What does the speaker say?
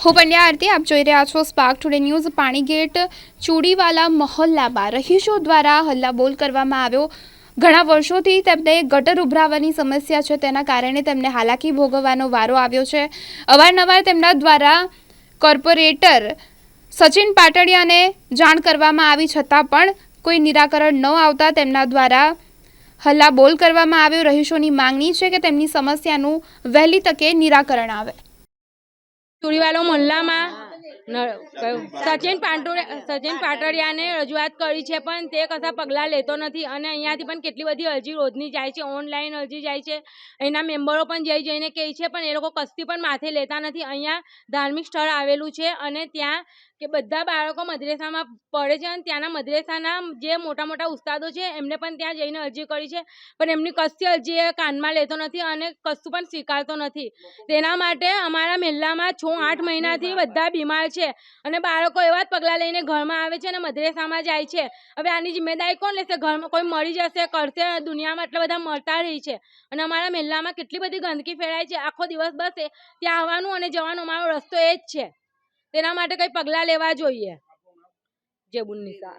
હું પંડ્યા આરતી આપ જોઈ રહ્યા છો Spark Today news Panigate Chudiwala મહોલ્લામાં રહીશો દ્વારા હલ્લાબોલ કરવામાં આવ્યો ઘણા વર્ષોથી તેમને ગટર ઉભરાવાની સમસ્યા છે, તેના કારણે તેમને હાલાકી ભોગવવાનો વારો આવ્યો છે। અવારનવાર તેમના દ્વારા કોર્પોરેટર સચિન પાટડિયાને જાણ કરવામાં આવી છતાં પણ કોઈ નિરાકરણ ન આવતા તેમના દ્વારા હલ્લાબોલ કરવામાં આવ્યો। રહીશોની માંગણી છે કે તેમની સમસ્યાનું વહેલી તકે નિરાકરણ આવે। ચુડીવાલો મહોલ્લામાં સચિન પાંટોરે સચિન પાટડિયાને રજૂઆત કરી છે પણ તે કશા પગલાં લેતો નથી અને અહીંયાથી પણ કેટલી બધી અરજી રોજની જાય છે ઓનલાઈન અરજી જાય છે. અહીંના મેમ્બરો પણ જઈ જઈને કહે છે પણ એ લોકો કસ્તી પણ માથે લેતા નથી. અહીંયા ધાર્મિક સ્થળ આવેલું છે અને ત્યાં કે બધા બાળકો મદ્રેસામાં પડે છે અને ત્યાંના મદ્રેસાના જે મોટા મોટા ઉસ્તાદો છે, એમને પણ ત્યાં જઈને અરજી કરી છે. પણ એમની કશી અરજી એ કાનમાં લેતો નથી અને કશું પણ સ્વીકારતો નથી. તેના માટે અમારા મહેલામાં છ આઠ મહિનાથી બધા બીમાર છે અને બાળકો એવા જ પગલાં લઈને ઘરમાં આવે છે અને મદ્રેસામાં જાય છે. હવે આની જિમ્મેદારી કોણ લેશે? ઘરમાં કોઈ મરી જશે, કરશે, દુનિયામાં એટલા બધા મળતા રહી છે. અને અમારા મહેલામાં કેટલી બધી ગંદકી ફેલાય છે. આખો દિવસ બસ ત્યાં આવવાનું અને જવાનો અમારો રસ્તો એ જ છે. તેના માટે કંઈ પગલાં લેવા જોઈએ? જેબુન્નિસા